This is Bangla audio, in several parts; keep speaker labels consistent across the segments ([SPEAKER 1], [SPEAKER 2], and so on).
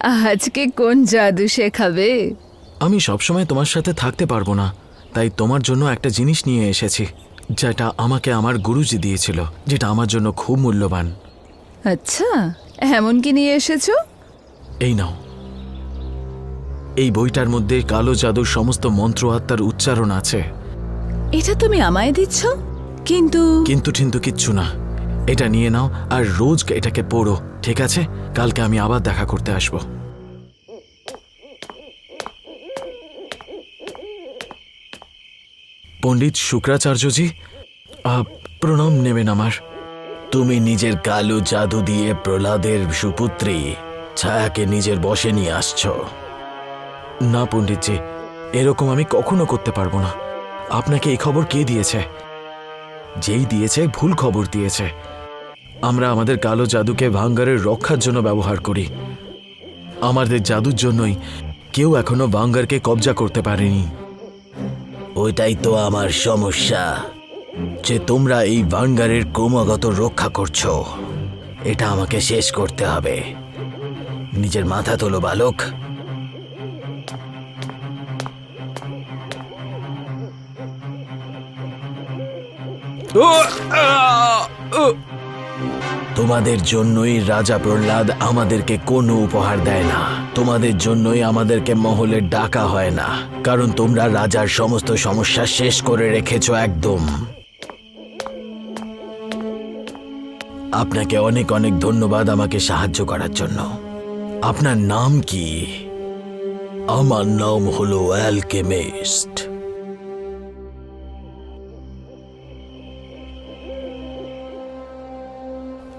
[SPEAKER 1] আজকে কোন জাদু শেখাবে?
[SPEAKER 2] আমি সবসময় তোমার সাথে থাকতে পারব না তাই তোমার জন্য একটা জিনিস নিয়ে এসেছি যেটা আমাকে আমার গুরুজি দিয়েছিল যেটা আমার জন্য খুব মূল্যবান।
[SPEAKER 1] আচ্ছা এমন কি নিয়ে এসেছ?
[SPEAKER 2] এই নাও। এই বইটার মধ্যে কালো জাদুর সমস্ত মন্ত্র আত্মার উচ্চারণ আছে।
[SPEAKER 1] এটা তুমি আমায় দিচ্ছ? কিন্তু
[SPEAKER 2] কিন্তু ঠিন্তু কিচ্ছু না। এটা নিয়ে নাও আর রোজ এটাকে পড়ো, ঠিক আছে? কালকে আমি আবার দেখা করতে আসব। পণ্ডিত শুক্রাচার্যজি প্রণাম নেবেন আমার। তুমি নিজের কালো জাদু দিয়ে প্রহ্লাদের সুপুত্রী, ছায়াকে নিজের বশে নিয়ে আসছো। না, পণ্ডিতজি, এরকম আমি কখনো করতে পারব না। আপনাকে এই খবর কে দিয়েছে? যেই দিয়েছে, ভুল খবর দিয়েছে। আমরা আমাদের কালো জাদুকে ভাঙ্গারের রক্ষার জন্য ব্যবহার করি। আমাদের জাদুর জন্যই কেউ এখনও ভাঙ্গারকে কবজা করতে পারেনি। ওইটাই তো আমার সমস্যা যে তোমরা এই ভাঙ্গারের ক্রমাগত রক্ষা করছ। এটা আমাকে শেষ করতে হবে। নিজের মাথা তোলো বালক। তোমাদের জন্যই রাজা প্রহ্লাদ আমাদেরকে কোনো উপহার দেয় না। তোমাদের জন্যই আমাদেরকে মহলে ডাকা হয় না। কারণ তোমরা রাজার সমস্ত সমস্যা শেষ করে রেখেছ একদম। আপনাকে অনেক অনেক ধন্যবাদ আমাকে সাহায্য করার জন্য। আপনার নাম কি? আমার নাম হলো অ্যালকেমিস্ট।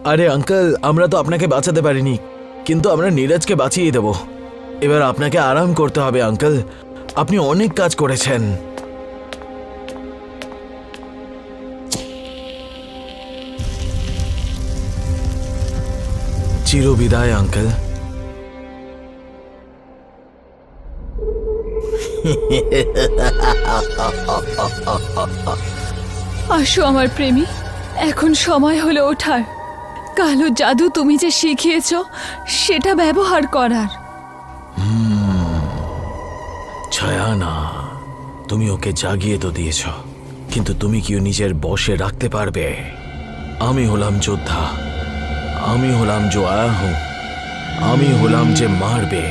[SPEAKER 2] আরে আঙ্কেল, আমরা তো আপনাকে বাঁচাতে পারিনি, কিন্তু আমরা নীরজকে বাঁচিয়ে দেব। এবার আপনাকে আরাম করতে হবে, আঙ্কেল। আপনি অনেক কাজ করেছেন। চিরবিদায়, আঙ্কেল।
[SPEAKER 1] আসো আমার প্রেমী, এখন সময় হলো ওঠার। কালো জাদু তুমি যে শিখিয়েছ সেটা ব্যবহার করার।
[SPEAKER 2] ছায়া না তুমি ওকে জাগিয়ে তো দিয়েছ কিন্তু তুমি কি নিজের বশে রাখতে পারবে? আমি হলাম যোদ্ধা আমি হলাম জো আয়া হুঁ আমি হলাম যে মারবে।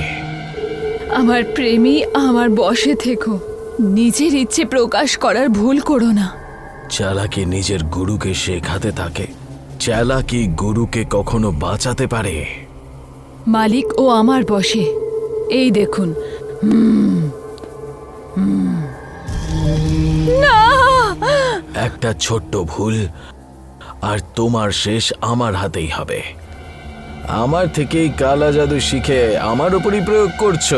[SPEAKER 1] আমার প্রেমী আমার বসে থেকো নিজের ইচ্ছে প্রকাশ করার ভুল করো না।
[SPEAKER 2] চালাকি নিজের গুরুকে শেখাতে থাকে চালাকি গুরুকে কখনো বাঁচাতে পারে?
[SPEAKER 1] মালিক ও আমার বসে। এই দেখুন। না!
[SPEAKER 2] একটা ছোট্ট ভুল আর তোমার শেষ আমার হাতেই হবে। আমার থেকেই কালা জাদু শিখে আমার উপরই প্রয়োগ করছ।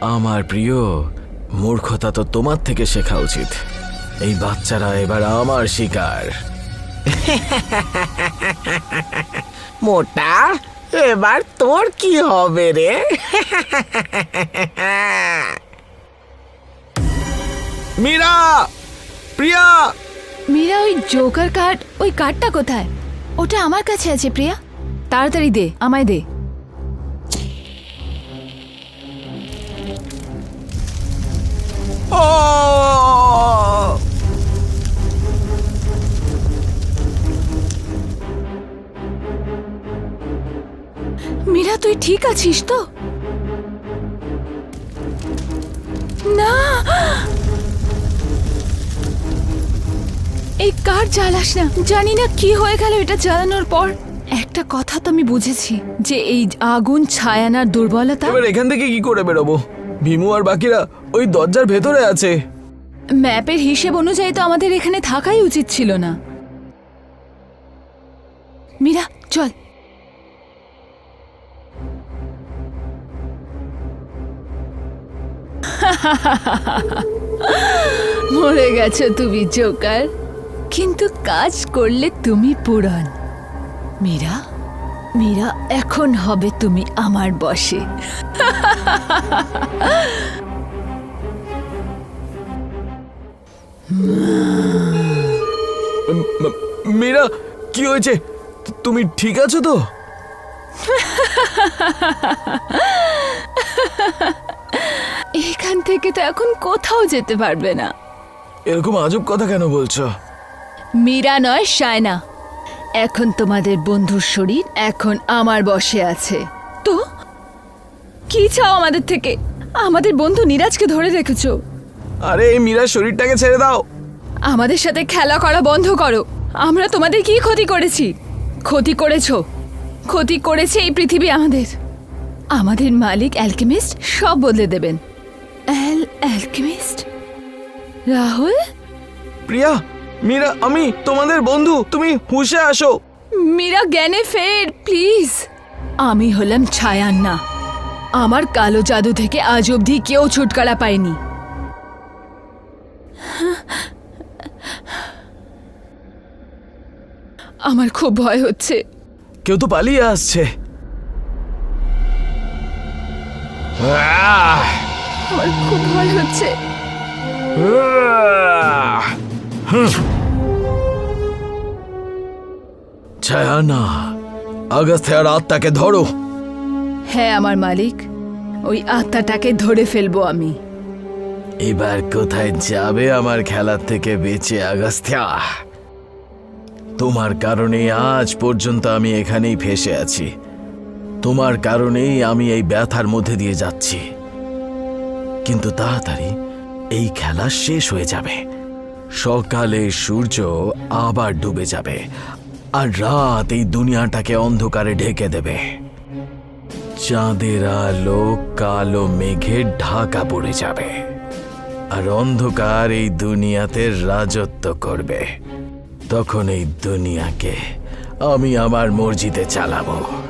[SPEAKER 2] আমার প্রিয় মূর্খতা তো তোমার থেকে শেখা উচিত। এই বাচ্চারা এবার আমার শিকার।
[SPEAKER 3] মোটা এবার তোর কি হবে রে?
[SPEAKER 2] মীরা প্রিয়া!
[SPEAKER 1] মীরা ওই জোকার কার্ড ওই কার্ডটা কোথায়? ওটা আমার কাছে আছে প্রিয়া। তাড়াতাড়ি দে আমায় দে।
[SPEAKER 2] ও
[SPEAKER 1] মীরা তুই ঠিক আছিস তো? না! এই কার জ্বালাস না? জানি না কি হয়ে গেল এটা জ্বালানোর পর। একটা কথা তো আমি বুঝেছি যে এই আগুন ছায়ানার দুর্বলতা
[SPEAKER 2] এবার এখান থেকে কি করে বেরোবো? ভীমু আর বাকিরা ওই দরজার ভেতরে আছে।
[SPEAKER 1] ম্যাপের হিসেব অনুযায়ী তো আমাদের এখানে থাকাই উচিত ছিল না। মীরা চল। মরে গেছো তুমি জোকার। কিন্তু কাজ করলে তুমি পুরান মীরা মীরা এখন হবে তুমি আমার বসে।
[SPEAKER 2] মীরা কি হয়েছে? তুমি ঠিক আছো তো?
[SPEAKER 1] থেকে তো এখন কোথাও যেতে পারবে না।
[SPEAKER 2] এরকম আজব কথা কেন বলছো?
[SPEAKER 1] মীরা নয় সায়না এখন তোমাদের বন্ধুর শরীর এখন আমার বসে আছে। তো? কি চাও আমাদের থেকে? আমাদের বন্ধু নীরাজকে ধরে রেখেছো।
[SPEAKER 2] আরে এই মীরার শরীরটাকে ছেড়ে দাও।
[SPEAKER 1] আমাদের সাথে খেলা করা বন্ধ করো। আমরা তোমাদের কি ক্ষতি করেছি? ক্ষতি করেছ। ক্ষতি করেছে এই পৃথিবী আমাদের। আমাদের মালিক অ্যালকেমিস্ট সব বদলে দেবেন। অ্যালকেমিস্ট রাহুল?
[SPEAKER 2] প্রিয়া মীরা আমি তোমাদের বন্ধু তুমি হুঁশে আসো।
[SPEAKER 1] মীরা জ্ঞানে ফের প্লিজ। আমি হলাম ছায়ান্না। আমার কালো জাদু থেকে আজ অবধি কেউ ছুটকারা পায়নি। আমার খুব ভয় হচ্ছে।
[SPEAKER 2] কেউ তো পালিয়ে আসছে। আহ!
[SPEAKER 1] আমার খুব ভয় হচ্ছে।
[SPEAKER 2] ছায়ানা আগস্থেয়ার আত্মাকে ধরো।
[SPEAKER 1] হ্যাঁ আমার মালিক। ওই আত্মাটাকে ধরে ফেলব আমি।
[SPEAKER 2] এবার কোথায় যাবে আমার খেলার থেকে বেঁচে আগস্থিয়া তোমার কারণে আজ পর্যন্ত আমি এখানেই ফেসে আছি। তোমার কারণেই আমি এই ব্যথার মধ্যে দিয়ে যাচ্ছি। কিন্তু তাড়াতাড়ি এই খেলা শেষ হয়ে যাবে। সকালে সূর্য আবার ডুবে যাবে আর রাত এই দুনিয়াটাকে অন্ধকারে ঢেকে দেবে। চাঁদের আলো, কালো মেঘে ঢাকা পড়ে যাবে আর অন্ধকার এই দুনিয়াতে রাজত্ব করবে। তখন এই দুনিয়াকে আমি আমার মর্জিতে চালাবো।